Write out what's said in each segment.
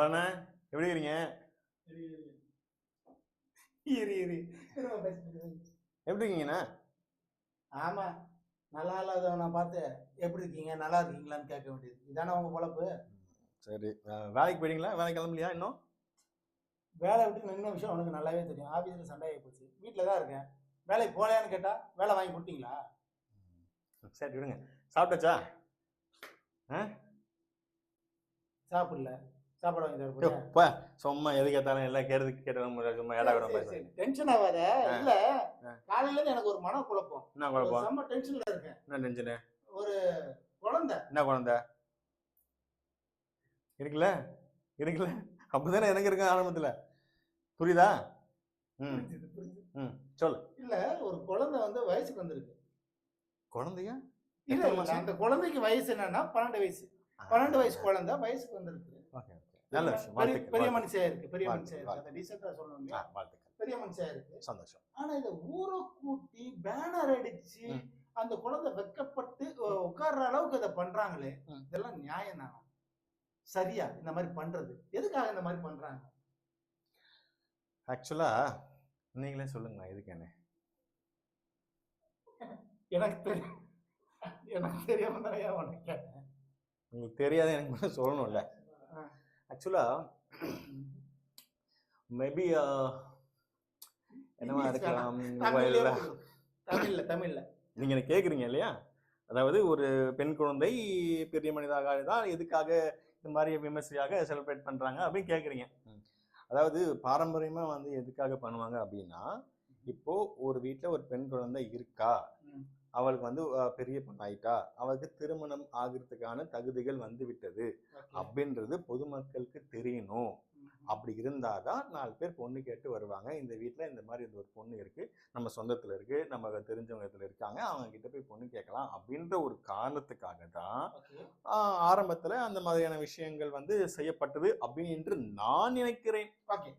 அவண்ணா எப்படி இருக்கீங்க. எப்படி இருக்கீங்கண்ணா? ஆமா நல்லா இல்லாதவனை பார்த்து எப்படி இருக்கீங்க? நல்லா இருக்கீங்களான்னு கேட்க வேண்டியது. இதானே உங்க பொழப்பு? சரி. வேலைக்கு போயிட்டீங்களா? வேலைக்கு கிளம்பலையா இன்னும்? வேலை விட்டு நின்ன விஷயம் உனக்கு நல்லாவே தெரியும். ஆஃபீஸில் சண்டை ஆகி போச்சு. வீட்டில் தான் இருக்கேன். வேலைக்கு போகலையான்னு கேட்டா வேலை வாங்கி கொடுத்தீங்களா? சரி விடுங்க. சாப்பிட்டாச்சா? சாப்பிடல. சாப்பாடு வாங்கி தர யோ, போறியா? போ. சும்மா எது கேட்டாலும் எல்லாம் கேட்டதுக்கு கேட்டாலும் சும்மா ஏடா. டென்ஷன் ஆகாத. இல்ல. காலையில இருந்து எனக்கு ஒரு மன குழப்பம் என்ன குழப்பம்? செம்ம டென்ஷன்ல இருக்கேன். என்ன டென்ஷனு ஒரு குழந்தை. என்ன குழந்தை? இருக்குல்ல? இருக்குல்ல? அப்படிதானே எனக்கு இருக்கு ஆரம்பத்துல. புரியுதா? ம். ம் சொல்லு. இல்ல ஒரு குழந்தை வந்து வயசுக்கு வந்திருக்கு. குழந்தையா? இல்ல? அந்த குழந்தைக்கு வயசு என்னன்னா பன்னெண்டு வயசு. பன்னெண்டு வயசு குழந்தை வயசுக்கு வந்திருக்கு. ஓகே நல்ல விஷயம். பெரிய-. மனுஷியா இருக்கு பெரிய மனுஷியா இருக்கு. அதை டீசெண்டா வாழ்த்துக்கள். பெரிய மனுஷியா இருக்கு சந்தோஷம். ஆனா இத ஊரை கூட்டி பேனர் அடிச்சு. அந்த குழந்தை வெக்கப்பட்டு உட்கார்ற அளவுக்கு இதை பண்றாங்களே. இதெல்லாம் நியாயம் தானா. சரியா? இந்த மாதிரி பண்றது. எதுக்காக இந்த மாதிரி பண்றாங்க? ஆக்சுவலா நீங்களே சொல்லுங்களேன் எதுக்கு என்ன? எனக்கு தெரியும் எனக்கு தெரியாம தான் உங்களுக்கு தெரியாத எனக்கு சொல்லணும்ல. ஆ. ஆக்சுவலா மேபி என்னவா English இருக்கலாம் தமிழ்லயே மொபைல்ல. தமிழ்ல தமிழ்ல நீங்க என்ன கேக்குறீங்க இல்லையா அதாவது ஒரு பெண் குழந்தை பெரிய மனிதாக தான் எதுக்காக இந்த மாதிரி விமர்சையாக செலிப்ரேட் பண்றாங்க அப்படின்னு கேக்குறீங்க அதாவது பாரம்பரியமா வந்து எதுக்காக பண்ணுவாங்க அப்படின்னா இப்போ ஒரு வீட்ல ஒரு பெண் குழந்தை இருக்கா. அவளுக்கு வந்து பெரிய பொண்ணு ஆயிட்டா அவளுக்கு திருமணம் ஆகிறதுக்கான தகுதிகள் வந்து விட்டது. அப்படின்றது பொதுமக்களுக்கு தெரியணும். அப்படி இருந்தாதான் நாலு பேர் பொண்ணு கேட்டு வருவாங்க. இந்த வீட்டில் இந்த மாதிரி இந்த ஒரு பொண்ணு இருக்கு. நம்ம சொந்தத்துல இருக்கு. நம்ம தெரிஞ்சவங்க இடத்துல இருக்காங்க. அவங்க கிட்ட போய் பொண்ணு கேட்கலாம். அப்படின்ற ஒரு காரணத்துக்காக தான் ஆரம்பத்துல அந்த மாதிரியான விஷயங்கள் வந்து செய்யப்பட்டது அப்படின்னு நான் நினைக்கிறேன். ஓகே.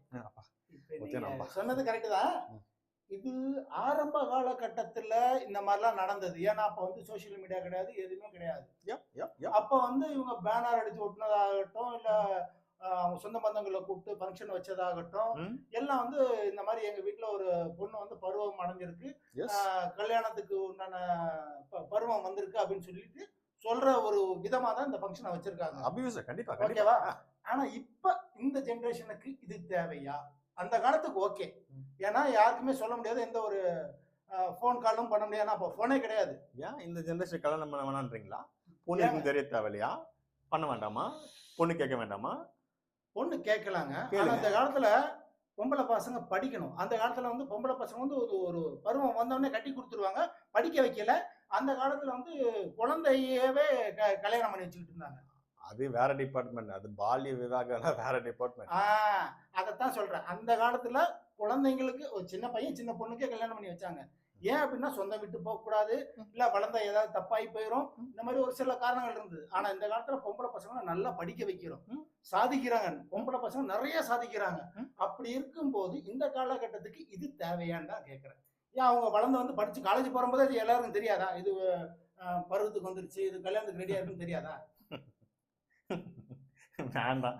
சொன்னது கரெக்ட் தான். இது ஆரம்ப காலகட்டத்துல இந்த மாதிரிலாம் நடந்தது. ஏன்னா அப்ப வந்து சோஷியல் மீடியா கிடையாது எதுவுமே கிடையாது. அப்ப வந்து இவங்க பேனர் அடிச்சு ஒட்டினதாகட்டும் இல்ல அவங்க சொந்த பந்தங்களை கூப்பிட்டு ஃபங்க்ஷன் வச்சதாகட்டும் எல்லாம் வந்து இந்த மாதிரி எங்க வீட்ல ஒரு பொண்ணு வந்து பருவம் அடைஞ்சிருக்கு. கல்யாணத்துக்கு உண்டான பருவம் வந்திருக்கு அப்படின்னு சொல்லிட்டு சொல்ற ஒரு விதமா தான் இந்த ஃபங்க்ஷனை வச்சிருக்காங்க. Obvious, கண்டிப்பா ஓகேவா? ஆனா இப்ப இந்த ஜெனரேஷனுக்கு இது தேவையா? அந்த காலத்துக்கு ஓகே. ஏன்னா யாருக்குமே சொல்ல முடியாது எந்த ஒரு ஃபோன் காலும் பண்ண முடியாது. அப்போ ஃபோனே கிடையாது. ஏன்? இந்த ஜெனரேஷன் கல்யாணம் பண்ண வேணான்றீங்களா பொண்ணுக்கு தெரிய தேவையில்லையா? பண்ண வேண்டாமா? பொண்ணு கேட்க வேண்டாமா? பொண்ணு கேட்கலாங்க. ஆனா கேளுங்க. அந்த காலத்துல பொம்பளை பசங்க படிக்கணும். அந்த காலத்துல வந்து பொம்பளை பசங்க வந்து ஒரு ஒரு பருவம் வந்தோடனே கட்டி கொடுத்துருவாங்க. படிக்க வைக்கல. அந்த காலத்துல வந்து குழந்தையவே க- கல்யாணம் பண்ணி வச்சுக்கிட்டு இருந்தாங்க. அது வேற டிபார்ட்மெண்ட் அது பால்ய விவாகம் வேற டிபார்ட்மெண்ட் அதைத்தான் சொல்றேன். அந்த காலத்துல குழந்தைங்களுக்கு ஒரு சின்ன பையன் சின்ன பொண்ணுக்கே கல்யாணம் பண்ணி வச்சாங்க. ஏன் அப்படின்னா சொந்தம் விட்டு போக கூடாது இல்ல வளர்ந்தா ஏதாவது தப்பாகி போயிடும் இந்த மாதிரி ஒரு சில காரணங்கள் இருந்தது. ஆனா இந்த காலத்துல பொம்பளை பசங்களை நல்லா படிக்க வைக்கிறோம். சாதிக்கிறாங்க. பொம்பளை பசங்க நிறைய சாதிக்கிறாங்க. அப்படி இருக்கும்போது இந்த காலகட்டத்துக்கு இது தேவையான்னு தான் கேட்கறேன். ஏன் அவங்க வளர்ந்து வந்து படிச்சு காலேஜ் போகும்போது இது எல்லாருக்கும் தெரியாதா? இது பருவத்துக்கு வந்துருச்சு இது கல்யாணத்துக்கு ரெடியா இருக்குன்னு தெரியாதா? வேண்டாம்.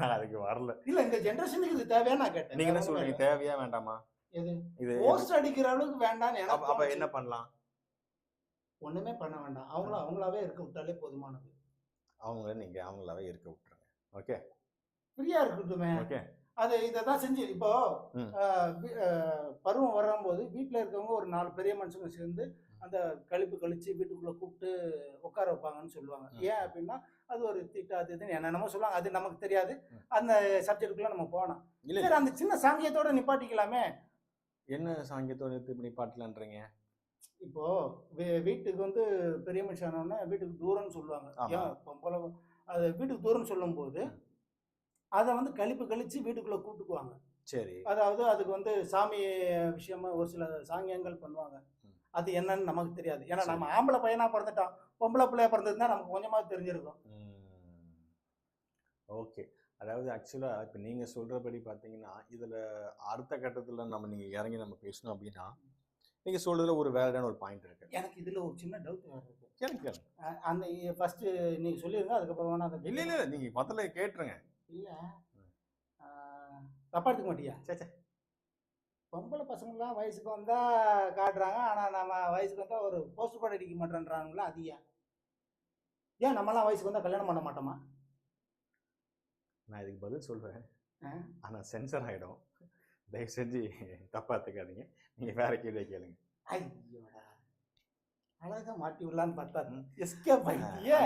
நான் அதுக்கு வரல. இல்ல இந்த ஜெனரேஷனுக்கு இது தேவையா நான் கேட்டேன். நீங்க என்ன சொல்றீங்க? தேவையா வேண்டாமா? எது? இது போஸ்ட் அடிக்கிற அளவுக்கு வேண்டாம்னு எனக்கு அப்ப. என்ன பண்ணலாம்? ஒண்ணுமே பண்ண வேண்டாம். அவங்கள அவங்களாவே இருக்க விட்டாலே போதுமானது. அவங்கள நீங்க அவங்களாவே இருக்க விட்டுருங்க. ஓகே? ஃப்ரீயா இருக்கட்டுமே. ஓகே. அது இதை தான் செஞ்சு இப்போ பருவம் வரும்போது வீட்டில் இருக்கவங்க ஒரு நாலு பெரிய மனுஷங்க சேர்ந்து அந்த கழிப்பு கழிச்சு வீட்டுக்குள்ள கூப்பிட்டு உட்கார வைப்பாங்கன்னு சொல்லுவாங்க. ஏன் அப்படின்னா அது ஒரு திட்டு அது இதுன்னு என்னென்னமோ சொல்லுவாங்க. அது நமக்கு தெரியாது. அந்த சப்ஜெக்டுக்குள்ள நம்ம போனோம் இல்ல அந்த சின்ன சாங்கியத்தோட நிப்பாட்டிக்கலாமே. என்ன சாங்கியத்தோட நிறுத்தி பண்ணி பாட்டலான்றீங்க இப்போ வீட்டுக்கு வந்து பெரிய மனுஷானோன்னா வீட்டுக்கு தூரம்னு சொல்லுவாங்க. அது வீட்டுக்கு தூரம்னு சொல்லும்போது அதை வந்து கழிப்பு கழிச்சு வீட்டுக்குள்ள கூட்டுக்குவாங்க. சரி. அதாவது அதுக்கு வந்து சாமி விஷயமா ஒரு சில சாங்கியங்கள் பண்ணுவாங்க. அது என்னன்னு நமக்கு தெரியாது. ஏன்னா. நம்ம ஆம்பளை பையனா பிறந்துட்டோம் பொம்பளை பிள்ளையா பிறந்ததுன்னா நமக்கு கொஞ்சமா தெரிஞ்சிருக்கும். ஓகே. அதாவது ஆக்சுவலாக இப்போ நீங்கள் சொல்கிறபடி பார்த்தீங்கன்னா இதில் அடுத்த கட்டத்தில் நம்ம நீங்கள் இறங்கி நம்ம பேசணும் அப்படின்னா நீங்கள் சொல்கிறதுல ஒரு வேலிடான ஒரு பாயிண்ட் இருக்கு. எனக்கு இதுல ஒரு சின்ன டவுட் கேளுங்க அஹ் அந்த ஃபர்ஸ்ட் நீங்க சொல்லிருங்க அதுக்கப்புறம் வேணா அதை இல்லை இல்லை நீங்கள் முதல்ல கேட்டுருங்க. இல்ல. ஆ, தப்பா எடுத்துக்க மாட்டியா? சே, சே. பொம்பளை பசங்களாம் வயசுக்கு வந்தா காட்டுறாங்க. ஆனா நம்ம வயசுக்கு வந்தா ஒரு போஸ்ட் கூட அடிக்க மாட்டேன்றாங்களா அது ஏன்? நம்மலாம் வயசுக்கு வந்தா கல்யாணம் பண்ண மாட்டோமா? நான் இதுக்கு பதில் சொல்றேன். ஆ? ஆனா சென்சர் ஆயிடும். தயவு செஞ்சு தப்பா எடுத்துக்காதீங்க. நீங்க வேற கேள்வி கேளுங்க. ஐயோடா. அழகா மாட்டி விடலான்னு பார்த்தா எஸ்கேப் ஆகிட்டியே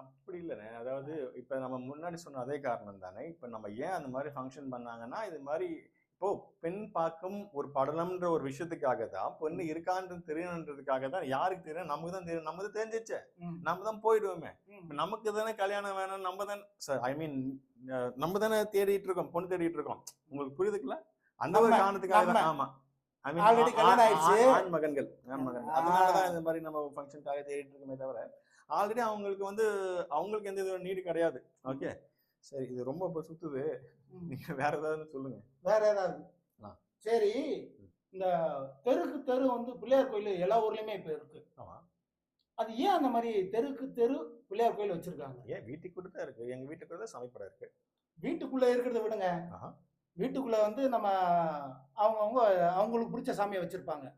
அப்படி இல்லைண்ணே அதாவது இப்போ நம்ம முன்னாடி சொன்ன அதே காரணம் தானே. இப்போ நம்ம ஏன் அந்த மாதிரி ஃபங்க்ஷன் பண்ணாங்கன்னா இது மாதிரி இப்போ பெண் பார்க்கும் ஒரு படலம்ன்ற ஒரு விஷயத்துக்காக தான் பொண்ணு இருக்கான்றது தெரியணுன்றதுக்காக தான் யாருக்கு தெரியும் நமக்கு தான் தெரியும் நமக்கு தெரிஞ்சிச்சே நம்ம தான் போயிடுவோமே. நமக்கு தானே கல்யாணம் வேணும். நம்ம தான் சார் ஐ மீன் நம்ம தானே தேடிட்டு இருக்கோம். பொண்ணு தேடிட்டு இருக்கோம். உங்களுக்கு புரியுதுங்களா? அந்த ஒரு காரணத்துக்காக தான். ஆமா. மகன்கள் ஆண் மகன்கள் ஆ. அதனால தான் இந்த மாதிரி நம்ம ஃபங்க்ஷனுக்காக தேடிட்டு இருக்கோமே தவிர ஆல்ரெடி அவங்களுக்கு வந்து அவங்களுக்கு எந்த நீடு கிடையாது. ஓகே சரி இது ரொம்ப இப்போ சுத்துது. நீங்க வேற ஏதாவது சொல்லுங்க. வேற ஏதாவது. சரி இந்த தெருக்கு தெரு வந்து பிள்ளையார் கோயில் எல்லா ஊர்லயுமே இப்ப இருக்கு. அது ஏன் அந்த மாதிரி தெருக்கு தெரு பிள்ளையார் கோயில் வச்சிருக்காங்க? ஏன் வீட்டுக்குள்ள தான் இருக்கு? எங்க வீட்டுக்குள்ள தான் சமைப்படம் இருக்கு. வீட்டுக்குள்ள இருக்கிறத விடுங்க. வீட்டுக்குள்ள வந்து நம்ம அவங்கவுங்க அவங்களுக்கு பிடிச்ச சாமியை வச்சிருப்பாங்க.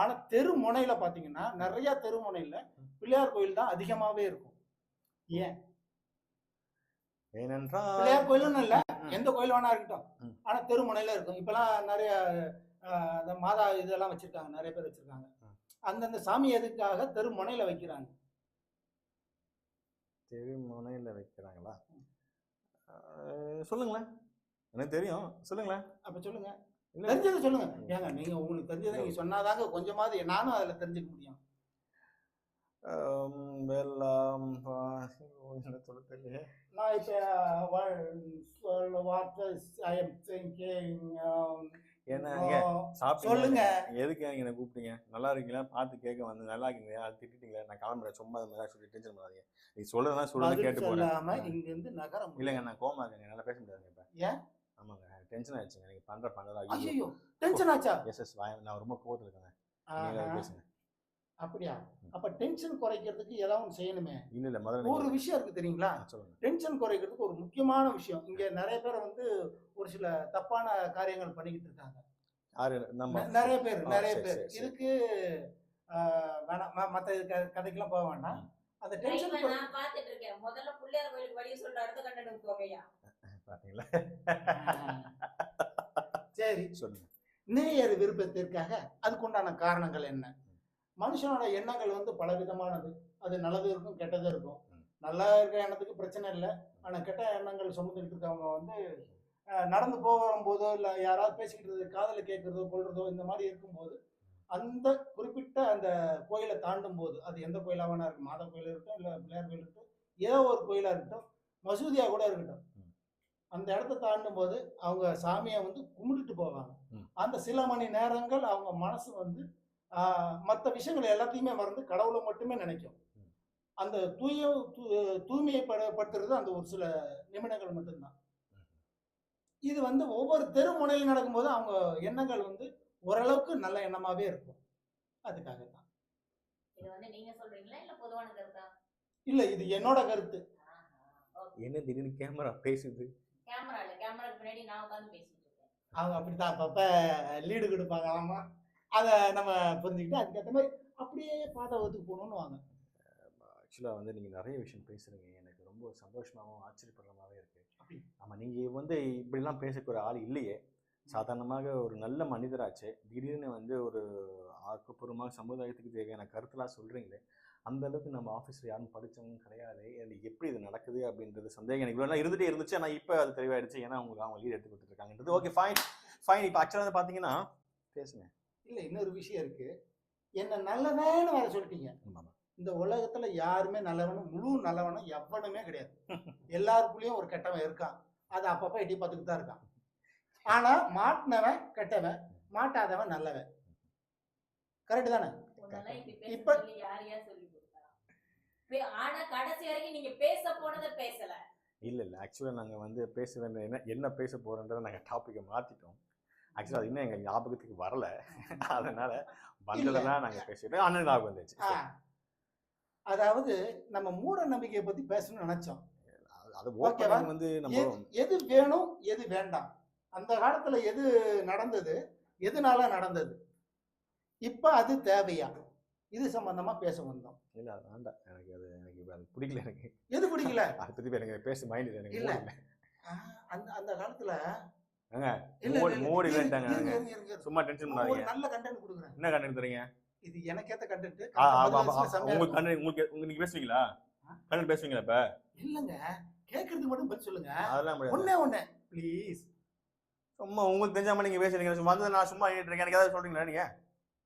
ஆனா தெரு முனையில பாத்தீங்கன்னா நிறைய தெரு முனையில பிள்ளையார் கோயில் தான் அதிகமாவே இருக்கும். ஏன்? ஏனென்றால் பிள்ளையார் கோயில்னு இல்ல. எந்த கோயில் வேணா இருக்கட்டும். ம். ஆனா தெரு முனையில இருக்கும். இப்பெல்லாம் நிறைய இந்த மாதா இதெல்லாம் வச்சிருக்காங்க நிறைய பேர் வச்சிருக்காங்க. அந்தந்த சாமி எதுக்காக தெரு முனையில வைக்கிறாங்க தெரு முனையில வைக்கிறாங்களா சொல்லுங்களேன். எனக்கு தெரியும். சொல்லுங்களேன். அப்ப சொல்லுங்க. தெரிஞ்சதை சொல்லுங்க. ஏங்க நீங்க உங்களுக்கு தெரிஞ்சதை நீங்க சொன்னாதாங்க கொஞ்சமாவது நானும் அதுல தெரிஞ்சுக்க முடியும். ஆம், வெள்ளம் பா- என்ன சொல்ல தெரியலையே நான் இப்ப வார்த்தை I am thinking, ஏன்னா no. இங்க சாப்பிட்டீங்க சொல்லுங்க. எதுக்கு என்ன கூப்பிட்டீங்க? நல்லா இருக்கீங்களா? பார்த்து கேட்க வந்து நல்லா இருக்கீங்களா? அது திட்டிட்டீங்களா? நான் கிளம்புறேன். சும்மா மாதிரி சொல்லி டென்ஷன் பண்ணாதீங்க. நீ சொல்றதா சொல்றது கேட்டு போறேன். இங்க இருந்து நகர முடியல இல்லைங்க நான் கோமா இருக்கேன். என்னால பேச முடியாதுங்க இப்ப. ஏன்? ஆமாங்க டென்ஷன் ஆயிடுச்சுங்க. நீங்க பண்ற பண்ணதா ஐயோ. டென்ஷன் ஆச்சா? எஸ் எஸ் நான் ரொம்ப கோவத்துல இருக்கேங்க. பேசுங்க. அப்படியா? அப்ப டென்ஷன் குறைக்கிறதுக்கு ஏதாவது செய்யணுமே. இல்ல இல்ல முதல்ல ஒரு விஷயம் இருக்கு தெரியுங்களா? டென்ஷன் குறைக்கிறதுக்கு ஒரு முக்கியமான விஷயம். இங்க நிறைய பேர் வந்து ஒரு சில தப்பான காரியங்கள் பண்ணிக்கிட்டு இருக்காங்க. யாரு? நம்ம. நெ- நிறைய பேர் நிறைய பேர். இதுக்கு வேணாம் ம- மத்த க- கதைக்கெல்லாம் போக வேண்டாம். அந்த டென்ஷன் நான் பாத்துட்டு இருக்கேன். முதல்ல பிள்ளையார் கோயிலுக்கு வழிய சொல்ற அடுத்த கண்டனுக்கு போகையா பாத்தீங்களா சரி. சொல்லுங்க. நேயர் விருப்பத்திற்காக அதுக்குண்டான காரணங்கள் என்ன? மனுஷனோட எண்ணங்கள் வந்து பலவிதமானது அது நல்லது இருக்கும் கெட்டது இருக்கும். நல்லா இருக்கிற எண்ணத்துக்கு பிரச்சனை இல்லை ஆனா கெட்ட எண்ணங்கள் சுமந்துக்கிட்டு இருக்கவங்க வந்து நடந்து போகும்போதோ இல்லை யாராவது பேசிக்கிட்டு காதல கேட்கறதோ கொள்றதோ இந்த மாதிரி இருக்கும்போது அந்த குறிப்பிட்ட அந்த கோயிலை தாண்டும் போது அது எந்த கோயிலா வேணா இருக்கும் மாதா கோயில் இருக்கட்டும் இல்லை பிள்ளையார் கோயில் இருக்கட்டும் ஏதோ ஒரு கோயிலா இருக்கட்டும் மசூதியா கூட இருக்கட்டும். அந்த இடத்த தாண்டும் போது அவங்க சாமியை வந்து கும்பிட்டுட்டு போவாங்க. அந்த சில மணி நேரங்கள் அவங்க மனசு வந்து மற்ற விஷயங்கள் எல்லாத்தையுமே மறந்து கடவுளை மட்டுமே நினைக்கும். அந்த தூய தூ- தூய்மைப்படுத்துறது அந்த ஒரு சில நிமிடங்கள் மட்டும்தான். இது வந்து ஒவ்வொரு தெரு முனையில் நடக்கும்போது அவங்க எண்ணங்கள் வந்து ஓரளவுக்கு நல்ல எண்ணமாவே இருக்கும். அதுக்காக தான் இது வந்து நீங்க சொல்றீங்களா? இல்ல பொதுவான கருத்தா? இல்ல இது என்னோட கருத்து. என்ன திடீர்னு கேமரா பேசுது? கேமரா இல்ல கேமராக்கு பின்னாடி நான் உட்கார்ந்து பேசிட்டு இருக்கேன். அவங்க அப்படித்தான் அப்பப்ப லீடு கொடுப்பாங்க ஆமா. அதை நம்ம புரிஞ்சுக்கிட்டு அதுக்கேற்ற மாதிரி அப்படியே பாதை ஒத்துக்கு போகணும்னு வாங்க. ஆக்சுவலாக வந்து நீங்கள் நிறைய விஷயம் பேசுகிறீங்க எனக்கு ரொம்ப சந்தோஷமாகவும் ஆச்சரியப்படுறமாவே இருக்குது. ஆமாம் நீங்கள் வந்து இப்படிலாம் பேசக்கூடிய ஆள் இல்லையே. சாதாரணமாக ஒரு நல்ல மனிதராச்சு. திடீர்னு வந்து ஒரு ஆக்கப்பூர்வமாக சமுதாயத்துக்கு தேவையான கருத்தெல்லாம் சொல்கிறீங்களே அந்த அளவுக்கு நம்ம ஆஃபீஸில் யாரும் படித்தவங்க கிடையாது. அது எப்படி இது நடக்குது அப்படின்றது சந்தேகம். எனக்கு இவ்வளோ இருந்துகிட்டே இருந்துச்சு. ஆனால் இப்போ அது தெளிவாயிடுச்சு. ஏன்னா உங்களுக்கு அவங்க லீட் எடுத்து கொடுத்துருக்காங்கன்றது ஓகே ஃபைன் ஃபைன் இப்போ ஆக்சுவலாக வந்து பார்த்தீங்கன்னா பேசுங்க. இல்ல இன்னொரு விஷயம் இருக்கு. என்ன நல்லவேன்னு வேற சொல்லிட்டீங்க. இந்த உலகத்துல யாருமே நல்லவனும் முழு நல்லவனும் எவனுமே கிடையாது. எல்லாருக்குள்ளேயும் ஒரு கெட்டவன் இருக்கான். அதை அப்பப்ப எட்டி பார்த்துக்கிட்டு தான் இருக்கான். ஆனா மாட்டினவன் கெட்டவன் மாட்டாதவன் நல்லவன். கரெக்ட் தானே? இப்ப- ஆனா கடைசி வரைக்கும் நீங்க பேச போனதை பேசல. இல்லை இல்லை. ஆக்சுவலாக நாங்கள் வந்து பேச வேண்டிய என்ன என்ன பேச போகிறோன்றதை நாங்கள் டாப்பிக்கை மாற்றிட்டோம் ஆக்சுவலாக அது இன்னும் எங்கள் ஞாபகத்துக்கு வரல. அதனால வந்ததெல்லாம் நாங்கள் பேசிட்டோம் அண்ணன் ஞாபகம் வந்துச்சு. அதாவது நம்ம மூட நம்பிக்கையை பத்தி பேசணும்னு நினைச்சோம். அது ஓகேவா? வந்து நம்ம எது வேணும் எது வேண்டாம். அந்த காலத்துல எது நடந்தது எதுனால நடந்தது? இப்ப அது தேவையா? இது சம்பந்தமா பேச வந்தோம். இல்ல வேண்டாம். எனக்கு அது எனக்கு அது பிடிக்கல எனக்கு. எது பிடிக்கல? அதை பத்தி எனக்கு பேச மைண்ட் எனக்கு இல்ல. அந்த அந்த காலத்துல மூடி- வேண்டாங்க. சும்மா டென்ஷன் பண்ணாதீங்க. நல்ல கண்டென்ட் கொடுக்குறேன். என்ன கண்டென்ட் தரீங்க இது கண்டென்ட் ஆ, ஆ, ஆ, உங்களுக்கு கண்டென்ட் உங்களுக்கு உங்க- நீங்க பேசுவீங்களா? கண்டென்ட் பேசுவீங்களா இப்ப? இல்லங்க. கேக்குறதுக்கு மட்டும் பதில் சொல்லுங்க. அதெல்லாம் ஒண்ணே ஒண்ணு. ப்ளீஸ் சும்மா உங்களுக்கு தெரிஞ்சாம நீங்க பேசுறீங்க சும்மா வந்து நான் சும்மா இருக்கேன். எனக்கு ஏதாவது சொல்றீங்களா நீங்க?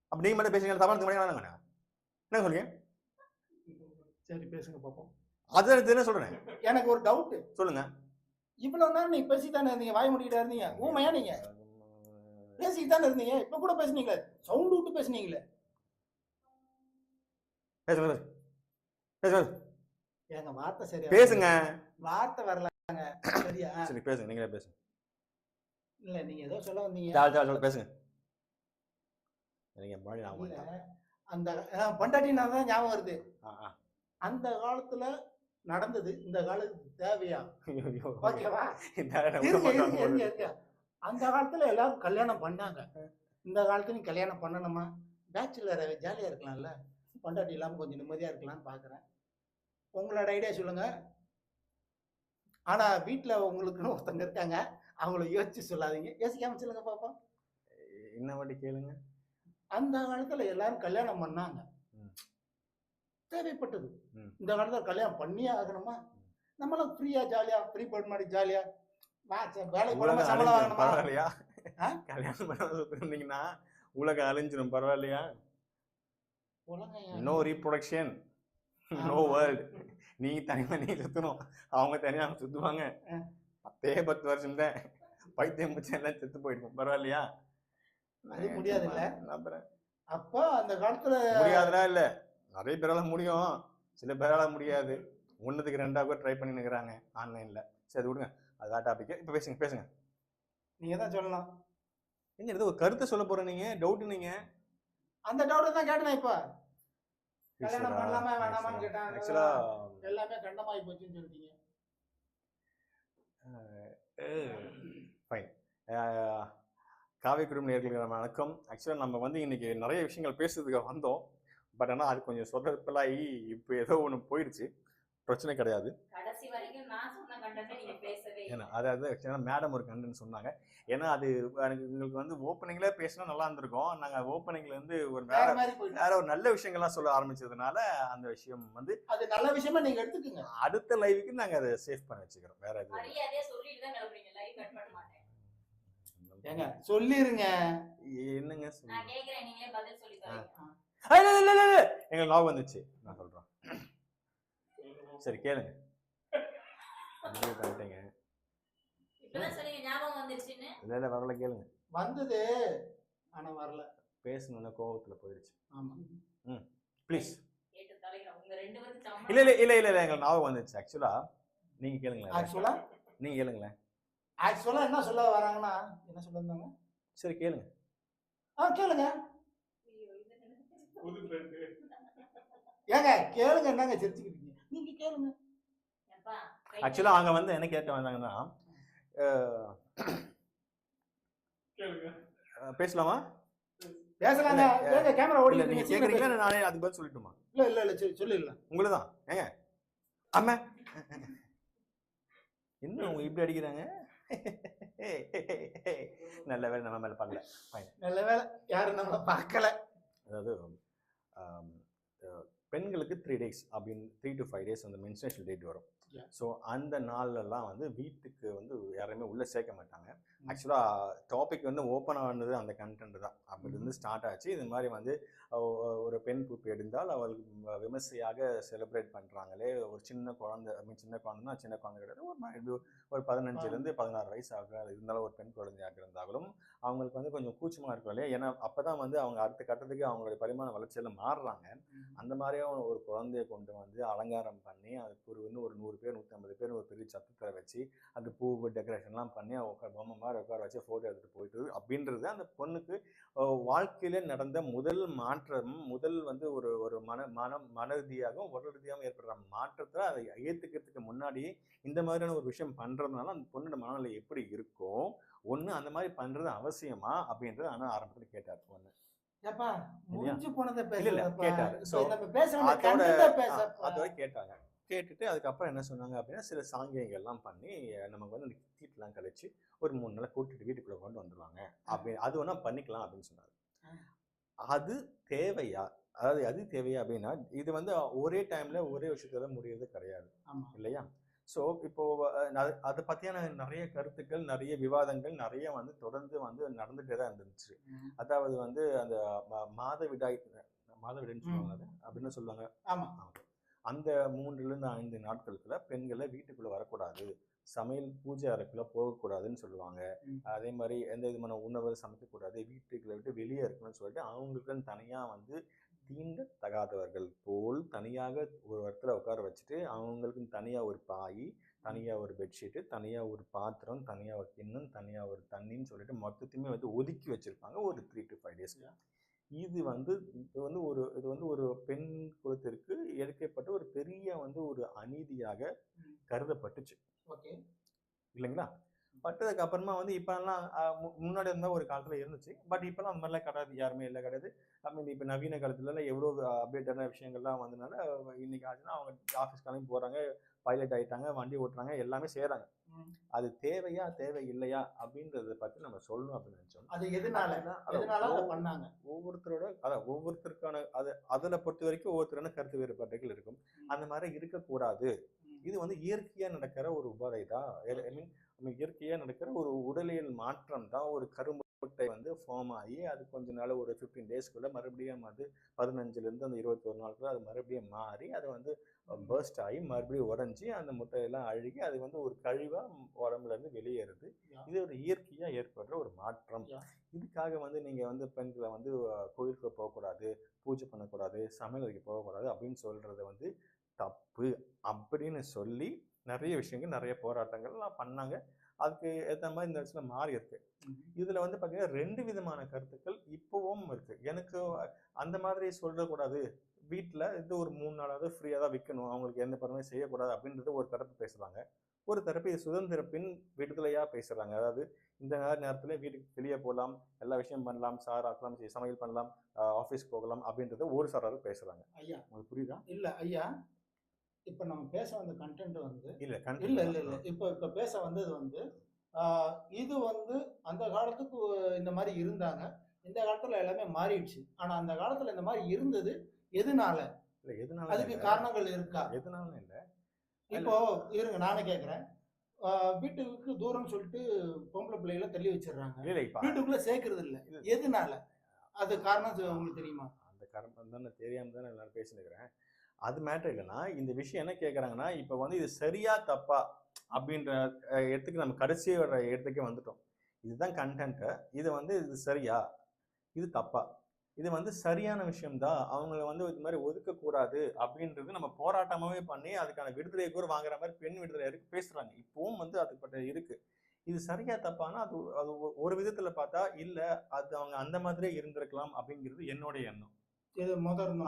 அப்ப நீங்க மட்டும் பேசுறீங்க தப்பா எடுத்துக்க மாட்டீங்க என்ன சொல்றீங்க? சரி பேசுங்க பாப்போம். அது எனக்கு என்ன சொல்றேன்? எனக்கு ஒரு டவுட் சொல்லுங்க. இவ்வளவு நேரம் நீங்க பேசித்தானே இருந்தீங்க வாய் முடிக்கிட்டே இருந்தீங்க. ஊமையா நீங்க? பேசிக்கிட்டு இருந்தீங்க. இப்ப கூட பேசுனீங்களே. சவுண்ட் விட்டு பேசுனீங்களே. பேசுங்க பேசுங்க ஏங்க வார்த்தை சரியா பேசுங்க. வார்த்தை வரலங்க. சரியா? சரி பேசுங்க. நீங்களே பேசுங்க. இல்ல நீங்க ஏதோ சொல்ல வந்தீங்க. பேசுங்க. நீங்க முன்னாடி நான் அந்த அஹ், பொண்டாட்டினா தான் ஞாபகம் வருது. அந்த காலத்துல நடந்தது இந்த காலத்துக்கு தேவையா. ஓகேவா? அந்த காலத்துல எல்லாரும் கல்யாணம் பண்ணாங்க. இந்த காலத்துல நீ கல்யாணம் பண்ணணுமா? பேச்சுலர் ஜாலியா இருக்கலாம்ல. பொண்டாட்டி இல்லாம கொஞ்சம் நிம்மதியா இருக்கலாம்னு பாக்குறேன். உங்களோட ஐடியா சொல்லுங்க. ஆனா வீட்ல உங்களுக்குன்னு ஒருத்தங்க இருக்காங்க. அவங்கள யோசிச்சு சொல்லாதீங்க. யோசிக்காம சொல்லுங்க பாப்போம். என்ன வாட்டி கேளுங்க. அந்த காலத்துல எல்லாரும் கல்யாணம் பண்ணாங்க. தேவைப்பட்டது. இந்த காலத்துல கல்யாணம் பண்ணியே ஆகணுமா? நம்மளாம் ஃப்ரீயா ஜாலியா ஃப்ரீ பேர்ட் மாதிரி ஜாலியா வா, சரி, வேலைக்கு போகாம உலகம் சம்பளம் வாங்கணுமா? பரவாயில்லையா? கல்யாணம் பண்ண இருந்தீங்கன்னா உலகம் அழிஞ்சிரும் பரவாயில்லையா? No reproduction no. வேர்ல்ட் நீ தனியா நீ அவங்க தனியா அவங்க சுத்துவாங்க. ஆ. பத்தே பத்து வருஷம் தான் பைத்தியம் பிடிச்ச எல்லாம் செத்து போயிடும் பரவாயில்லையா? அது முடியாதுல்ல? நம்புறேன். அப்போ அந்த காலத்துல முடியாதுடா இல்ல? நிறைய பேரால முடியும். சில பேரால முடியாது. ஒண்ணுத்துக்கு ரெண்டா கூட ட்ரை பண்ணி நிக்கிறாங்க. ஆன்லைன்ல சரி அது விடுங்க. அது டாபிக் இப்ப பேசுங்க பேசுங்க. நீங்க தான் சொல்லலாம்? எங்க ஏதோ ஒரு கருத்தை சொல்ல போற நீங்க? டவுட் நீங்க? அந்த டவுட் தான் கேட்டேன் இப்ப? கல்யாணம் பண்ணலாமா வேணாமான்னு கேட்டேன். எல்லாமே கண்டமாயி போச்சுன்னு சொல்லிட்டீங்க. ஃபைன் காவி குடும்ப நேர்களுக்கு வணக்கம். ஆக்சுவலாக நம்ம வந்து இன்னைக்கு நிறைய விஷயங்கள் பேசுறதுக்கு வந்தோம். பட் ஆனால் அது கொஞ்சம் சொதப்பலாகி இப்போ ஏதோ ஒன்று போயிடுச்சு. பிரச்சனை கிடையாது. கடைசி வரைக்கும் நான் சொன்ன கண்டென்ட் நீங்க பேசவே இல்லை. ஏன்னா அதாவது ஆக்சுவலாக மேடம் ஒரு கண்டுன்னு சொன்னாங்க. ஏன்னா அது எனக்கு எங்களுக்கு வந்து ஓப்பனிங்ல பேசினா நல்லா இருந்திருக்கும். நாங்கள் ஓப்பனிங்ல இருந்து ஒரு வேற வேற மாதிரி போயிட்டு வேற ஒரு நல்ல விஷயங்கள்லாம் சொல்ல ஆரம்பிச்சதுனால அந்த விஷயம் வந்து அது நல்ல விஷயமா நீங்க எடுத்துக்கங்க. அடுத்த லைவுக்கு நாங்கள் அதை சேவ் பண்ணி வச்சுக்கிறோம். வேற எதுவும் ஏங்க சொல்லிருங்க. என்னங்க நான் சொல்லுங்க கேக்குறேன். நீங்களே பதில் சொல்லி இல்ல, இல்ல, இல்ல, இல்ல. எங்களுக்கு ஞாபகம் வந்துச்சு. நான் சொல்றேன். சரி கேளுங்க. பண்ணிட்டீங்க. இல்ல இல்ல வரல கேளுங்க. வந்தது ஆனா வரல. பேசணும்னா கோவத்துல போயிடுச்சு. ஆமா. ப்ளீஸ் பேரும் சம்மந்தம் இல்ல இல்ல இல்ல இல்ல இல்ல எங்களுக்கு ஞாபகம் வந்துச்சு. ஆக்சுவலா நீங்க கேளுங்களேன். ஆக்சுவலா நீங்க கேளுங்களேன். ஆக்சுவலா என்ன சொல்ல வராங்கன்னா என்ன சொல்ல வந்தாங்க? சரி கேளுங்க. ஆ கேளுங்க? ஏங்க கேளுங்க என்னங்க சிரிச்சுக்கிட்டீங்க? நீங்க கேளுங்க. எப்பா, ஆக்சுவலா அவங்க வந்து என்ன கேட்க வந்தாங்கன்னா பேசலாமா? பேசலாங்க. ஏங்க கேமரா ஓடிட்டு நீங்க கேக்குறீங்களா நானே அதுக்கு பதில் சொல்லட்டுமா? இல்ல இல்ல இல்ல சொல்லி சொல்லிடலாம் உங்களுதான் ஏங்க? ஆமா என்ன உங்க இப்படி அடிக்கிறாங்க? நல்ல வேலை நம்ம மேல பண்ணல. நல்ல வேலை. யாரும் நம்மள பார்க்கல. அதாவது பெண்களுக்கு த்ரீ டேஸ் அப்படின்னு த்ரீ டு ஃபைவ் டேஸ் வந்து மென்ஸ்ட்ரேஷன் டேட் வரும். ஸோ அந்த நாள்லலாம் வந்து வீட்டுக்கு வந்து யாருமே உள்ளே சேர்க்க மாட்டாங்க. ஆக்சுவலாக டாபிக் வந்து ஓப்பன் ஆனது அந்த கண்டென்ட் தான். அப்படி இருந்து ஸ்டார்ட் ஆச்சு. இது மாதிரி வந்து ஒரு பெண் குப்பி எடுந்தால் அவளுக்கு ம- விமர்சையாக செலிப்ரேட் பண்ணுறாங்களே ஒரு சின்ன குழந்தை I mean, சின்ன குழந்தைனா சின்ன குழந்தை கிடையாது. ஒரு ஒரு பதினஞ்சுலேருந்து பதினாறு வயசு ஆக இருந்தாலும் ஒரு பெண் குழந்தையாக இருந்தாலும் அவங்களுக்கு வந்து கொஞ்சம் கூச்சமாக இருக்கும் இல்லையா? ஏன்னா அப்போ தான் வந்து அவங்க அடுத்த கட்டத்துக்கு அவங்களுடைய பரிமாண வளர்ச்சியில் மாறுறாங்க. அந்த மாதிரி ஒரு குழந்தைய கொண்டு வந்து அலங்காரம் பண்ணி அதுக்கு ஒரு இன்னும் ஒரு நூறு பேர் நூற்றம்பது பேர் ஒரு பெரிய சத்தத்தை வச்சு அந்த பூ டெக்கரேஷன்லாம் பண்ணி உட்கார பொம்மை மாதிரி உட்கார வச்சு ஃபோட்டோ எடுத்துகிட்டு போயிட்டு அப்படின்றது அந்த பொண்ணுக்கு வாழ்க்கையில நடந்த முதல் மாற்றம் முதல் வந்து ஒரு ஒரு மன மனம் மன ரீதியாகவும் உடல் ரீதியாகவும் ஏற்படுற மாற்றத்தை அதை ஏற்றுக்கிறதுக்கு முன்னாடியே இந்த மாதிரியான ஒரு விஷயம் பண்ணுறதுனால அந்த பொண்ணோட மனநிலை எப்படி இருக்கும் ஒன்று அந்த மாதிரி பண்ணுறது அவசியமா அப்படின்றது ஆனால் ஆரம்பத்தில் கேட்டார். அதோட கேட்டாங்க. கேட்டுட்டு அதுக்கப்புறம் என்ன சொன்னாங்க அப்படின்னா சில சாங்கியங்கள்லாம் பண்ணி நமக்கு வந்து அந்த தீட்டெல்லாம் கழிச்சு ஒரு மூணு நாள் கூட்டிட்டு வீட்டுக்குள்ள கொண்டு வந்துருவாங்க. அப்படி அது வேணா பண்ணிக்கலாம் அப்படின்னு சொன்னாரு. அது தேவையா? அதாவது அது தேவையா அப்படின்னா இது வந்து ஒரே டைம்ல ஒரே விஷயத்துல முடியறது கிடையாது. இல்லையா? ஸோ இப்போ அது- பத்தியான நிறைய கருத்துக்கள் நிறைய விவாதங்கள் நிறைய வந்து தொடர்ந்து வந்து நடந்துட்டே தான் இருந்துச்சு. அதாவது வந்து அந்த மாதவிடாய் மாதவிடாய்ன்னு சொல்லுவாங்க அது அப்படின்னு சொல்லுவாங்க. ஆமா. அந்த மூன்றுலேருந்து ஐந்து நாட்களுக்குள்ள பெண்களை வீட்டுக்குள்ள வரக்கூடாது. சமையல் பூஜை அறைக்குள்ள போகக்கூடாதுன்னு சொல்லுவாங்க. அதே மாதிரி எந்த விதமான உணவு சமைக்கக்கூடாது வீட்டுக்குள்ள விட்டு வெளியே இருக்கணும்னு சொல்லிட்டு அவங்களுக்குன்னு தனியா வந்து தீண்ட தகாதவர்கள் போல் தனியாக ஒரு இடத்துல உட்கார வச்சுட்டு அவங்களுக்குன்னு தனியா ஒரு பாய் தனியா ஒரு பெட்ஷீட்டு தனியா ஒரு பாத்திரம் தனியா ஒரு கிண்ணம் தனியா ஒரு தண்ணின்னு சொல்லிட்டு மொத்தத்தையுமே வந்து ஒதுக்கி வச்சிருப்பாங்க. ஒரு த்ரீ டு ஃபைவ் டேஸ்க்கு இது வந்து இது வந்து ஒரு இது வந்து ஒரு பெண் குலத்திற்கு எடுக்கப்பட்ட ஒரு பெரிய வந்து ஒரு அநீதியாக. கருதப்பட்டுச்சு. ஓகே. இல்லைங்களா? பட்டதுக்கு அப்புறமா வந்து இப்போல்லாம் முன்னாடி இருந்தால் ஒரு காலத்தில் இருந்துச்சு. பட் இப்போலாம் அந்த மாதிரிலாம் கிடையாது. யாருமே இல்லை கிடையாது. மீன் இப்போ நவீன காலத்துலலாம் எவ்வளோ அப்டேட்டான விஷயங்கள்லாம் வந்ததுனால இன்னைக்கு ஆச்சுன்னா அவங்க ஆஃபீஸ் கிளம்பி போகிறாங்க பைலட் ஆயிட்டாங்க வண்டி ஓட்டுறாங்க எல்லாமே செய்கிறாங்க. அது தேவையா தேவை இல்லையா அப்படின்றத பற்றி நம்ம சொல்லணும் அப்படின்னு நினச்சோம் அது எதனால பண்ணாங்க ஒவ்வொருத்தரோட அதான் ஒவ்வொருத்தருக்கான அது அதில் பொறுத்த வரைக்கும் ஒவ்வொருத்தரான கருத்து வேறுபாடுகள் இருக்கும். அந்த மாதிரி இருக்கக்கூடாது. இது வந்து இயற்கையா நடக்கிற ஒரு உபாதை தான் ஐ மீன் இயற்கையா நடக்கிற ஒரு உடலியல் மாற்றம் தான் ஒரு கருமுட்டை வந்து ஃபார்ம் ஆகி அது கொஞ்ச நாள் ஒரு ஃபிஃப்டீன் டேஸ்க்குள்ள மறுபடியும் அது பதினஞ்சுல இருந்து அந்த இருபத்தொரு நாளுக்குள்ள அது மறுபடியும் மாறி அது வந்து பர்ஸ்ட் ஆகி மறுபடியும் உடஞ்சி அந்த முட்டையெல்லாம் அழுகி அது வந்து ஒரு கழிவா உடம்புல இருந்து வெளியேறுது. இது ஒரு இயற்கையா ஏற்படுற ஒரு மாற்றம். இதுக்காக வந்து நீங்க வந்து பெண்களை வந்து கோயிலுக்கு போகக்கூடாது பூஜை பண்ணக்கூடாது சமையல் அறைக்கு போகக்கூடாது அப்படின்னு சொல்றது வந்து தப்பு அப்படின்னு சொல்லி நிறைய விஷயங்கள் நிறைய போராட்டங்கள்லாம் பண்ணாங்க அதுக்கு ஏற்ற மாதிரி இந்த இடத்துல மாறி இருக்கு. இதுல வந்து பாத்தீங்கன்னா ரெண்டு விதமான கருத்துக்கள் இப்பவும் இருக்கு. எனக்கு அந்த மாதிரி சொல்லக்கூடாது. வீட்டில் இது ஒரு மூணு நாளாவது ஃப்ரீயாக தான் விற்கணும் அவங்களுக்கு எந்த பரமே செய்யக்கூடாது அப்படின்றது ஒரு தரப்பு பேசுறாங்க. ஒரு தரப்பு இது சுதந்திர பின் விடுதலையா பேசுறாங்க. அதாவது இந்த நேர நேரத்துல வீட்டுக்கு வெளியே போகலாம் எல்லா விஷயம் பண்ணலாம் சார் ஆக்கலாம் சமையல் பண்ணலாம் ஆஃபீஸ் போகலாம் அப்படின்றத ஒரு சாராரு பேசுறாங்க. ஐயா. உங்களுக்கு புரியுதா? இல்ல ஐயா. இப்ப நம்ம பேச வந்த கண்டென்ட் வந்து இல்ல இல்ல இல்ல இல்ல. இப்ப இப்ப பேச வந்தது வந்து இது வந்து அந்த காலத்துக்கு இந்த மாதிரி இருந்தாங்க. இந்த காலத்துல எல்லாமே மாறிடுச்சு. ஆனா அந்த காலத்துல இந்த மாதிரி இருந்தது எதனால? இல்ல எதனால அதுக்கு. காரணங்கள் இருக்கா? எதனால இல்ல. இப்போ இருங்க நானே கேக்குறேன். ஆஹ், வீட்டுக்கு தூரம் சொல்லிட்டு பொம்பளை பிள்ளைகளை தள்ளி வச்சிடுறாங்க. இல்ல இப்ப வீட்டுக்குள்ள சேர்க்கறது இல்ல. எதனால? அது காரணம் உங்களுக்கு தெரியுமா? அந்த காரணம் தான் நான் தெரியாம தான் எல்லாரும் பேசினுக்கிறேன் அது மேட்ரு இல்லைன்னா இந்த விஷயம் என்ன கேட்குறாங்கன்னா இப்போ வந்து இது சரியா தப்பா அப்படின்ற இடத்துக்கு நம்ம கடைசி வர இடத்துக்கே வந்துட்டோம். இதுதான் கண்டென்ட்டு இது வந்து இது சரியா? இது தப்பா? இது வந்து சரியான விஷயம்தான் அவங்கள வந்து இது மாதிரி ஒதுக்கக்கூடாது அப்படின்றது நம்ம போராட்டமாகவே பண்ணி அதுக்கான விடுதலை கூட வாங்குற மாதிரி பெண் விடுதலை இருக்கு பேசுகிறாங்க இப்போவும் வந்து அதுப்பட்ட இருக்குது இது சரியா தப்பானா அது அது ஒ- ஒரு விதத்தில் பார்த்தா இல்லை அது அவங்க அந்த மாதிரியே இருந்திருக்கலாம் அப்படிங்கிறது என்னோட எண்ணம்.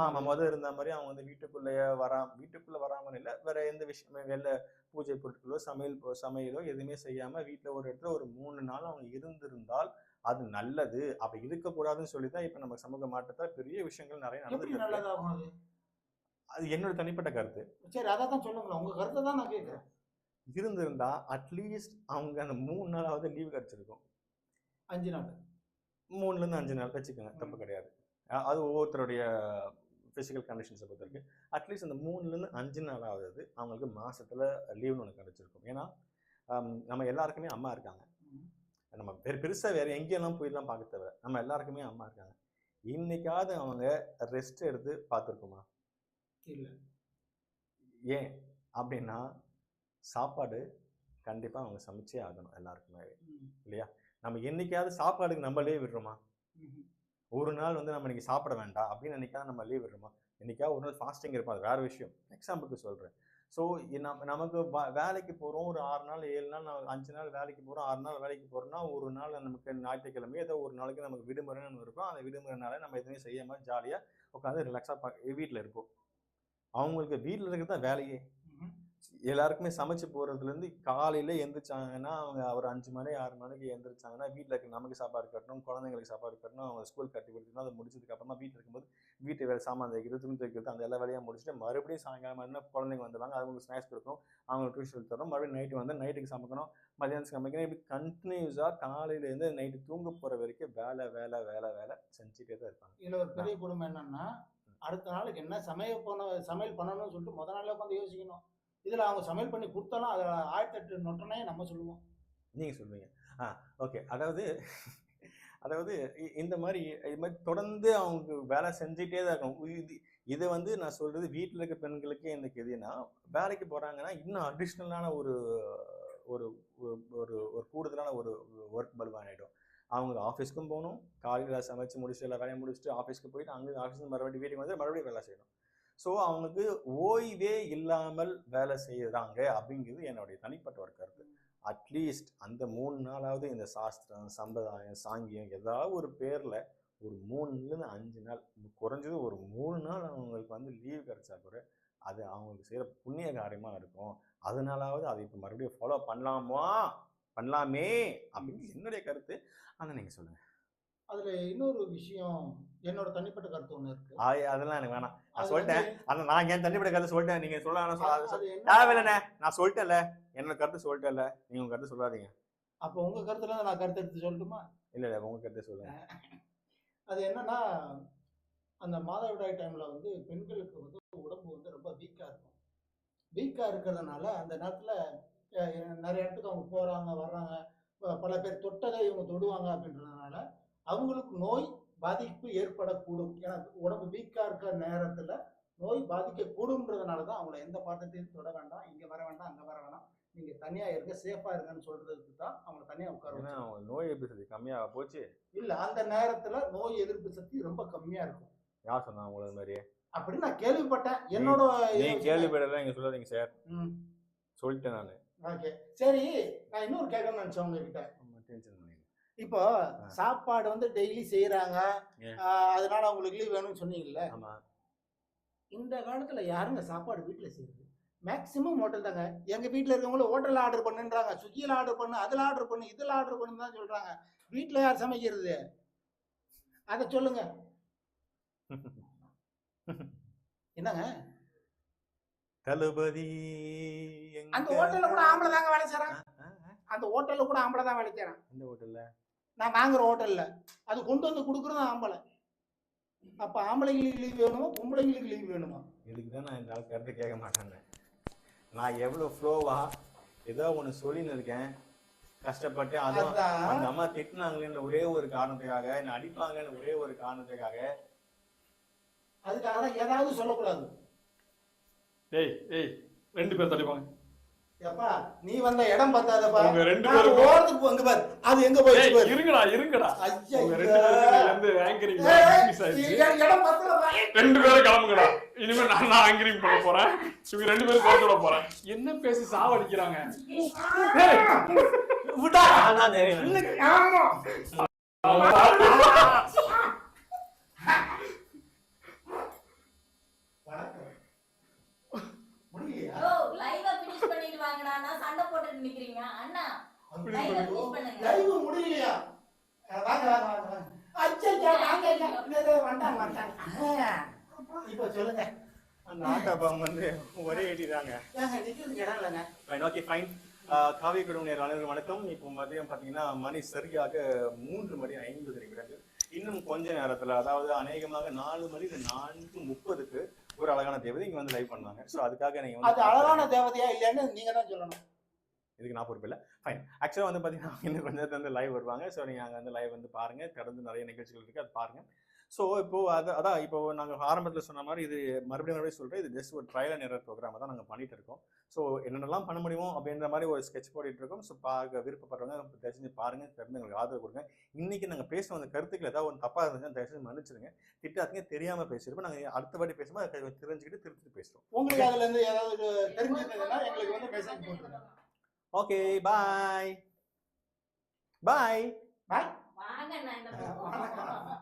ஆமா. முத இருந்த மாதிரி அவங்க வந்து வீட்டுக்குள்ளேயே வரா வீட்டுக்குள்ள வராமல் இல்லை வேற எந்த விஷயமே வெளில பூஜை பொருட்களோ சமையல் சமையலோ எதுவுமே செய்யாம வீட்டுல ஒரு இடத்துல ஒரு மூணு நாள் அவங்க இருந்திருந்தால் அது நல்லது. அப்படி இருக்கக்கூடாதுன்னு சொல்லி தான் இப்ப நம்ம சமூக மாற்றத்துல பெரிய விஷயங்கள் நிறைய நல்லதாகும் அது? என்னோட தனிப்பட்ட கருத்து. சரி அதை தான் சொல்லுங்களேன். உங்க கருத்தை தான் நான் கேட்கிறேன். இருந்திருந்தா அட்லீஸ்ட் அவங்க அந்த மூணு நாளாவது லீவு கிடைச்சிருக்கும். அஞ்சு நாள். மூணுல இருந்து அஞ்சு நாள் வச்சுக்கோங்க தப்பு கிடையாது. அது ஒவ்வொருத்தருடைய ஃபிசிக்கல் கண்டிஷன்ஸை பொறுத்த வரைக்கும் அட்லீஸ்ட் அந்த மூணுலேருந்து அஞ்சு நாளாவது அவங்களுக்கு மாசத்துல லீவ்னு ஒன்று கிடைச்சிருக்கும். ஏன்னா நம்ம எல்லாருக்குமே அம்மா இருக்காங்க. நம்ம பெரு பெருசா வேற எங்கேயெல்லாம் போயெல்லாம் பார்க்க தேவை. நம்ம எல்லாருக்குமே அம்மா இருக்காங்க. இன்னைக்காவது அவங்க ரெஸ்ட் எடுத்து பார்த்துருக்குமா? இல்ல. ஏன்? அப்படின்னா சாப்பாடு கண்டிப்பா அவங்க சமைச்சே ஆகணும் எல்லாருக்குமே. இல்லையா? நம்ம என்னைக்காவது சாப்பாடுக்கு நம்ம லீவ் விடுறோமா. ஒரு நாள் வந்து நம்ம இன்னைக்கு சாப்பிட வேண்டாம் அப்படின்னு நினைக்காத நம்ம லீவ் விடுறோமா? என்னைக்கா ஒரு நாள் ஃபாஸ்டிங் இருப்போம். அது வேற விஷயம். எக்ஸாம்பிளுக்கு சொல்கிறேன் ஸோ நம்ம நமக்கு வேலைக்கு போகிறோம் ஒரு ஆறு நாள் ஏழு நாள் அஞ்சு நாள் வேலைக்கு போகிறோம் ஆறு நாள் வேலைக்கு போகிறோம்னா ஒரு நாள் நமக்கு ஞாயிற்றுக்கிழமை ஏதோ ஒரு நாளைக்கு நமக்கு விடுமுறைன்னு இருக்கும். அந்த விடுமுறைனால நம்ம எதுவுமே செய்யாமல் ஜாலியாக உட்காந்து ரிலாக்ஸாக வீட்டில் இருப்போம் அவங்களுக்கு வீட்டில் இருக்கிறது தான் வேலையே. எல்லாருக்குமே சமைச்சு போகிறதுலேருந்து காலையில் எந்திரிச்சாங்கன்னா அவங்க ஒரு அஞ்சு மணி ஆறு மணிக்கு எந்திரிச்சாங்கன்னா வீட்டில் இருக்க நமக்கு சாப்பாடு கட்டணும் குழந்தைங்களுக்கு சாப்பாடு கட்டணும் அவங்க ஸ்கூல் கட்டி கொடுத்துணும் அதை முடிச்சதுக்கு அப்புறமா வீட்டில் இருக்கும்போது வீட்டு வேலை சாமான் தைக்கிறது துணி தைக்கிறது அந்த எல்லா வேலையாக முடிச்சுட்டு மறுபடியும் சாயங்காலம் என்ன குழந்தைங்க வந்துடுவாங்க அவங்களுக்கு ஸ்நாக்ஸ் கொடுக்கணும் அவங்களுக்கு டியூஷன் தரணும் மறுபடியும் நைட்டு வந்து நைட்டுக்கு சமைக்கணும் மதியானத்துக்கு சமைக்கணும் இப்படி கண்டினியூஸாக காலையிலேருந்து நைட்டு தூங்க போகிற வரைக்கும் வேலை வேலை வேலை வேலை செஞ்சுட்டே தான் இருப்பாங்க. இதுல ஒரு பெரிய குடும்பம் என்னன்னா அடுத்த நாளுக்கு என்ன சமையல் பண்ண சமையல் பண்ணணும்னு சொல்லிட்டு முத நாளே உட்காந்து யோசிக்கணும். இதில் அவங்க சமையல் பண்ணி கொடுத்தாலும் அதில் ஆயிரத்தி எட்டு நொட்டனே நம்ம சொல்லுவோம். நீங்கள் சொல்லுவீங்க ஆ ஓகே அதாவது அதாவது இ- இந்த மாதிரி இது மாதிரி தொடர்ந்து அவங்க வேலை செஞ்சுட்டே தான் இருக்கணும். இது இது வந்து நான் சொல்கிறது வீட்டில் இருக்க பெண்களுக்கு எனக்கு எதுனா வேலைக்கு போகிறாங்கன்னா இன்னும் அடிஷ்னலான ஒரு ஒரு ஒரு- ஒரு ஒரு கூடுதலான ஒரு ஒர்க் பல்வானிடும் அவங்க ஆஃபீஸ்க்கும் போகணும். காலையில் சமைச்சு முடிச்சுட்டு எல்லா வேலையை முடிச்சுட்டு ஆஃபீஸ்க்கு போயிட்டு அங்கே ஆஃபீஸ் மறுபடியும் வீட்டுக்கு வந்து மறுபடியும் வேலை செய்யணும். ஸோ அவங்களுக்கு ஓய்வே இல்லாமல் வேலை செய்யறாங்க அப்படிங்கிறது என்னுடைய தனிப்பட்ட ஒரு கருத்து. அட்லீஸ்ட் அந்த மூணு நாளாவது இந்த சாஸ்திரம் சம்பிரதாயம் சாங்கியம் ஏதாவது ஒரு பேரில் ஒரு மூணுலேருந்து அஞ்சு நாள் குறைஞ்சது ஒரு மூணு நாள் அவங்களுக்கு வந்து லீவ் கிடைச்சா கூட அது அவங்களுக்கு செய்கிற புண்ணிய காரியமாக இருக்கும். அதனாலாவது அதை இப்போ மறுபடியும் ஃபாலோ பண்ணலாமா? பண்ணலாமே அப்படின்னு என்னுடைய கருத்து. ஆனால் நீங்கள் சொல்லுங்கள் அதுல இன்னொரு விஷயம் என்னோட தனிப்பட்ட கருத்து ஒண்ணு இருக்கு. ஆய் அதெல்லாம் எனக்கு வேணாம். நான் சொல்லிட்டேன். ஆனால் நான் ஏன் தனிப்பட்ட கருத்து சொல்லிட்டேன். நீங்கள் சொல்ல அது- சொல்ல அது என்ன- தேவையில்லைண்ணே. நான் சொல்லிட்டேன்ல. என்னோட கருத்து சொல்லிட்டேன்ல. நீங்கள் உங்கள் கருத்து சொல்லாதீங்க. அப்ப உங்க கருத்துல நான் கருத்து எடுத்து சொல்லட்டுமா? இல்லை இல்லை. உங்கள் கருத்தை சொல்லுங்க. அது என்னன்னா அந்த மாதவிடாய் டைம்ல வந்து பெண்களுக்கு வந்து உடம்பு வந்து ரொம்ப வீக்கா இருக்கும். வீக்கா இருக்கிறதுனால அந்த நேரத்துல நிறைய இடத்துக்கு அவங்க போறாங்க வர்றாங்க. பல பேர் தொட்டதை இவங்க தொடுவாங்க அப்படின்றதுனால அவங்களுக்கு நோய் பாதிப்பு ஏற்படக்கூடும். ஏன்னா உடம்பு வீக்கா இருக்கிற நேரத்துல நோய் பாதிக்கக்கூடும்ன்றதுனால தான் அவங்கள எந்த பாத்திரத்தையும் தொட வேண்டாம். இங்க வர வேண்டாம் அங்க வர வேண்டாம் நீங்க தனியா இருங்க சேஃபா இருங்கன்னு சொல்றதுக்கு தான் அவங்கள தனியா உட்கார அவங்க நோய் எதிர்ப்பு சக்தி கம்மியாக போச்சு. இல்ல அந்த நேரத்துல நோய் எதிர்ப்பு சக்தி ரொம்ப கம்மியா இருக்கும். யார் சொன்னா உங்களை அது மாதிரி அப்படின்னு நான் கேள்விப்பட்டேன். என்னோட நீ கேள்விப்படல நீங்க சொல்லாதீங்க சார். சொல்லிட்டேன் நான். ஓகே. சரி நான் இன்னொரு கேட்கணும்னு நினைச்சேன் உங்ககிட்ட. இப்போ சாப்பாடு வந்து டெய்லி செய்யறாங்க? அதனால அவங்களுக்கு லீவ் வேணும்னு சொன்னீங்கல்ல? இந்த காலத்துல யாருங்க சாப்பாடு வீட்டுல செய்யுது மேக்சிமம் ஹோட்டல் தாங்க. எங்க வீட்டுல இருக்கவங்களும் ஹோட்டல்ல ஆர்டர் பண்ணுன்றாங்க. ஸ்விக்கியில ஆர்டர் பண்ணு அதுல ஆர்டர் பண்ணு இதுல ஆர்டர் பண்ணு தான் சொல்றாங்க. வீட்டுல யார் சமைக்கிறது? அதை சொல்லுங்க. என்னங்க? தளபதி அந்த ஹோட்டல்ல கூட ஆம்பளை தாங்க வேலை ஆ, அந்த ஹோட்டல்ல கூட ஆம்பளை தான் வேலை செய்றாங்க எந்த ஹோட்டல்ல நான் வாங்குற ஹோட்டல்ல. அது கொண்டு வந்து கொடுக்குறது ஆம்பளை. அப்ப ஆம்பளைங்களுக்கு லீவ் வேணுமா? பொம்பளைங்களுக்கு லீவ் வேணுமா? இதுக்கு தான் நான் இந்த ஆள் கருத்து கேட்க மாட்டேன்னு நான் எவ்வளவு ஃப்ளோவா ஏதோ ஒன்று சொல்லின்னு இருக்கேன். கஷ்டப்பட்டு அதுவும் அதான். அந்த அம்மா திட்டினாங்களேன்ற ஒரே ஒரு காரணத்துக்காக என்ன அடிப்பாங்கன்னு ஒரே ஒரு காரணத்துக்காக. அதுக்காக தான் ஏதாவது சொல்லக்கூடாது. ஏய் ஏய் ரெண்டு பேர் தள்ளிப்பாங்க. எப்பா நீ வந்த இடம் பார்த்தாதப்பா உங்க ரெண்டு நான் பேருக்கும் ஓரத்துக்கு போங்க பாரு. அது எங்க பாரு. இருங்கடா இருங்கடா. ஐயா. ரெண்டு பேருக்கு வந்து ஆங்கரிங் மிஸ் ஆயிடுச்சு. இடம் பத்தலப்பா. ரெண்டு பேரும் கிளம்புங்கடா. இனிமே நான் தான் ஆங்கரிங் பண்ண போறேன். இவங்க ரெண்டு பேரும் சேர்த்து விட போறேன். என்ன பேசி சாவடிக்கிறாங்க. இன்னைக்கு ஆமா. வணக்கம். முடியலையா? ஓ லைவா ஃபினிஷ் பண்ணிட்டு வாங்கடா நான் சண்டை போட்டுட்டு நிக்கிறீங்க அண்ணா லைவா முடியலையா? வாங்க வாங்க வாங்க வாங்க. வாங்க இப்ப சொல்லுங்க. அந்த வந்து ஒரே ஏடிதாங்க ஓகே ஃபைன் காவிய குடும்ப அனைவரும் வணக்கம். இப்போ மதியம் பார்த்தீங்கன்னா மணி சரியாக மூன்று மணி ஐம்பது நிமிடங்கள். இன்னும் கொஞ்ச நேரத்தில் அதாவது அநேகமாக நாலு மணி நான்கு முப்பதுக்கு ஒரு அழகான தேவதை இங்கே வந்து லைவ் பண்ணாங்க ஸோ அதுக்காக நீங்கள் அது அழகான தேவதையா இல்லையான்னு நீங்க தான் சொல்லணும். இதுக்கு நான் பொறுப்பு இல்லை. ஃபைன் ஆக்சுவலாக வந்து பார்த்தீங்கன்னா இன்னும் கொஞ்ச நேரத்துல வந்து லைவ் வருவாங்க. ஸோ நீங்கள் அங்கே வந்து லைவ் வந்து பாருங்கள் கடந்து நிறைய நிகழ்ச்சிகள் இருக்குது அது பாருங்கள் ஸோ இப்போது அது அதான் இப்போ நாங்கள் ஆரம்பத்தில் சொன்ன மாதிரி இது மறுபடியும் மறுபடியும் சொல்கிறேன் இது ஜஸ்ட் ஒரு ட்ரையல் அண்ட் எரர் ப்ரோக்ராம் தான் நாங்கள் பண்ணிட்டு இருக்கோம். ஸோ என்னென்னலாம் பண்ண முடியுமோ அப்படின்ற மாதிரி ஒரு ஸ்கெட்ச் போட்டுட்டு இருக்கோம். ஸோ பார்க்க விருப்பப்படுறவங்க தயவுசெஞ்சு பாருங்கள் பாருங்க. தெரிஞ்சு எங்களுக்கு ஆதரவு கொடுங்க. இன்றைக்கி நாங்கள் பேசின அந்த கருத்துக்கள் ஏதாவது ஒன்று தப்பாக இருந்துச்சுன்னா தயவு செஞ்சு மன்னிச்சிருங்க. திட்டாதீங்க தெரியாமல் பேசியிருப்போம் நாங்கள் அடுத்த வாட்டி பேசும்போது அதை தெரிஞ்சுக்கிட்டு திருப்பி பேசுகிறோம் உங்களுக்கு அதுல இருந்து ஏதாவது தெரிஞ்சுக்கிறதுனா எங்களுக்கு வந்து மெசேஜ் போட்டுருங்க. ஓகே பாய் பாய் பாய் வாங்க